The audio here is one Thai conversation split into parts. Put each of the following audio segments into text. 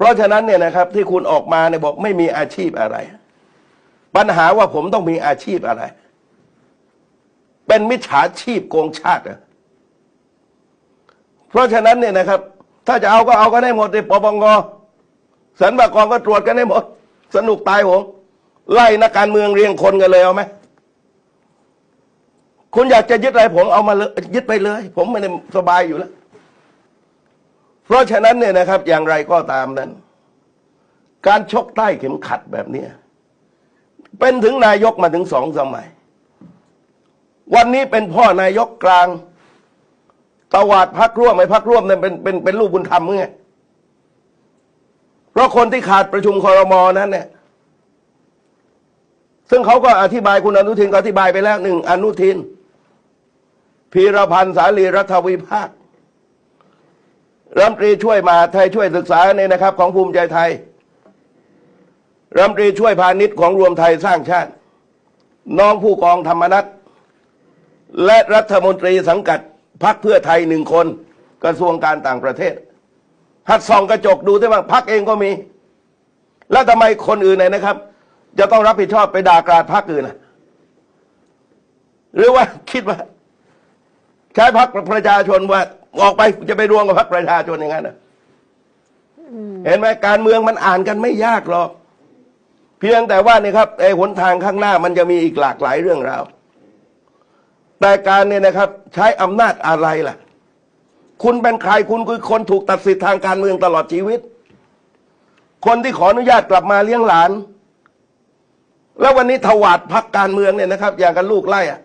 เพราะฉะนั้นเนี่ยนะครับที่คุณออกมาเนี่ยบอกไม่มีอาชีพอะไร ปัญหาว่าผมต้องมีอาชีพอะไร เป็นมิจฉาชีพโกงชาติเพราะฉะนั้นเนี่ยนะครับ ถ้าจะเอาก็เอากันให้หมดในปปงสันบากรก็ตรวจกันให้หมด สนุกตายโหงไล่นักการเมืองเรียงคนกันเลยเอาไหมคุณอยากจะยึดอะไรผมเอามาเลยยึดไปเลย ผมไม่ได้สบายอยู่แล้ว เพราะฉะนั้นเนี่ยนะครับอย่างไรก็ตามนั้น การชกใต้เข็มขัดแบบนี้เป็นถึงนายกมาถึงสองสมัย วันนี้เป็นพ่อนายกกลางตวาดพักร่วมไอ้พักร่วมเนี่ยเป็นเป็นเป็นลูกบุญธรรมไงเพราะคนที่ขาดประชุมคอรมอนั้นเนี่ยซึ่งเขาก็อธิบายคุณอนุทินก็อธิบายไปแล้วหนึ่งอนุทินพีรพันธ์สาลีรัฐวิภาค รัฐมนตรีช่วยมาไทยช่วยศึกษาเนี่ยนะครับ ของภูมิใจไทยรัฐมนตรีช่วยพาณิชย์ของรวมไทยสร้างชาติ น้องผู้กองธรรมนัฐและรัฐมนตรีสังกัดพรรคเพื่อไทยหนึ่งคน กระทรวงการต่างประเทศ หัดส่องกระจกดูได้บ้างพรรคเองก็มี แล้วทำไมคนอื่นเนี่ยนะครับ จะต้องรับผิดชอบไปด่ากราดพรรคอื่นนะหรือว่าคิดว่า ใช้พรรคประชาชนว่า ออกไปจะไปรวมกับพรรคประชาชนอย่างนั้นนะเห็นไหมการเมืองมันอ่านกันไม่ยากหรอก เพียงแต่ว่านี่ครับไอ้หนทางข้างหน้ามันจะมีอีกหลากหลายเรื่องราวแต่การเนี่ยนะครับ ใช้อำนาจอะไรล่ะ คุณเป็นใครคุณคือคนถูกตัดสิทธิ์ทางการเมืองตลอดชีวิต คนที่ขออนุญาตกลับมาเลี้ยงหลาน แล้ววันนี้ถวาดพักการเมืองเนี่ยนะครับ อย่างกันลูกไล่อะ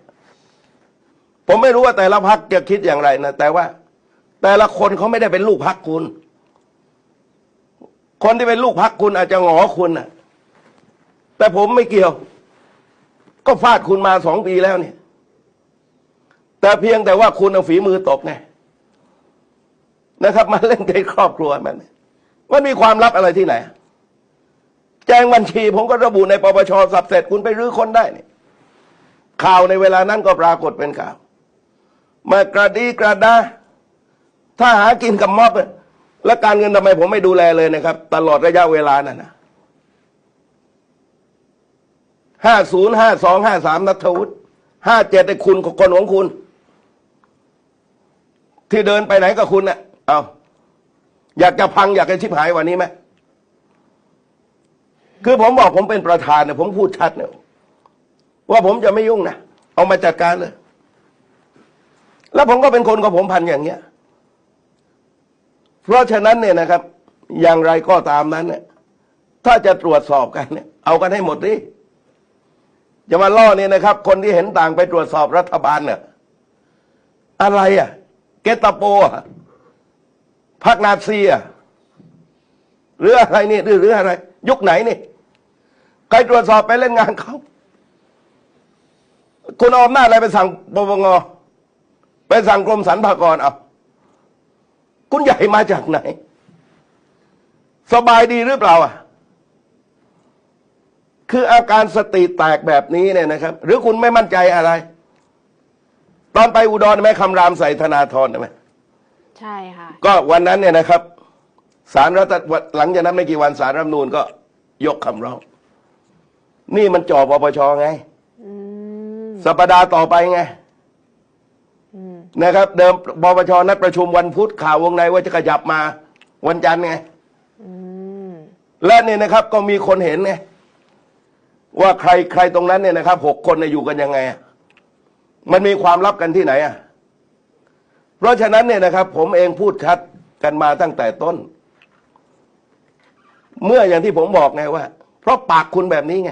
ผมไม่รู้ว่าแต่ละพักจะคิดอย่างไรนะแต่ว่า แต่ละคนเขาไม่ได้เป็นลูกพักคุณ คนที่เป็นลูกพักคุณอาจจะหงอคุณน่ะ แต่ผมไม่เกี่ยว ก็ฟาดคุณมาสองปีแล้วเนี่ย แต่เพียงแต่ว่าคุณเอาฝีมือตกไงนะครับ มาเล่นในครอบครัวมันมันมีความลับอะไรที่ไหน แจ้งบัญชีผมก็ระบุในปปชสับเสร็จคุณไปรื้อคนได้เนี่ยข่าวในเวลานั้นก็ปรากฏเป็นข่าว มากระดีกระดา ถ้าหากินกับม็อบแล้วการเงินทำไมผมไม่ดูแลเลยนะครับ ตลอดระยะเวลานั้นนะห้าศูนย์ห้าสองห้าสามนัทวุฒิห้าเจ็ดไอ้คุณคนของคุณ ที่เดินไปไหนกับคุณเนะ่ะเอาอยากจะพังอยากจะชิบหายวันนี้ไหมคือผมบอกผมเป็นประธานเนี่ยผมพูดชัดเนี่ยว่าผมจะไม่ยุ่งนะเอามาจัดการเลย แล้วผมก็เป็นคนกับผมพันอย่างเงี้ย เพราะฉะนั้นเนี่ยนะครับ อย่างไรก็ตามนั้นเนี่ยถ้าจะตรวจสอบกันเนี่ยเอากันให้หมดดิจะมาล่อเนี่ยนะครับ คนที่เห็นต่างไปตรวจสอบรัฐบาลเนี่ยอะไรอะเกตาโปอะพักนาซีอะหรืออะไรนี่หรือหรืออะไร ยุคไหนนี่ใครตรวจสอบไปเล่นงานเขาคุณเอาอำนาจอะไรไปสั่งปปงไปสั่งกรมสรรพากรเอา คุณใหญ่มาจากไหน สบายดีหรือเปล่าอะ คืออาการสติแตกแบบนี้เนี่ยนะครับ หรือคุณไม่มั่นใจอะไร ตอนไปอุดรไหมคำรามใส่ธนาธรไหมใช่ค่ะ ก็วันนั้นเนี่ยนะครับสารรัฐหลังจากนั้นไม่กี่วันสารรัฐธรรมนูญก็ยกคำร้อง นี่มันจ่อปปชไงอืมสัปดาห์ต่อไปไงอืม นะครับเดิมปปชนัดประชุมวันพุธข่าววงในว่าจะขยับมาวันจันทร์ไงอืมและเนี่ยนะครับก็มีคนเห็นไงว่าใครใครตรงนั้นเนี่ยนะครับหกคนเนี่ยอยู่กันยังไงอะมันมีความลับกันที่ไหนอะเพราะฉะนั้นเนี่ยนะครับ ผมเองพูดชัดกันมาตั้งแต่ต้น เมื่ออย่างที่ผมบอกไงว่า เพราะปากคุณแบบนี้ไง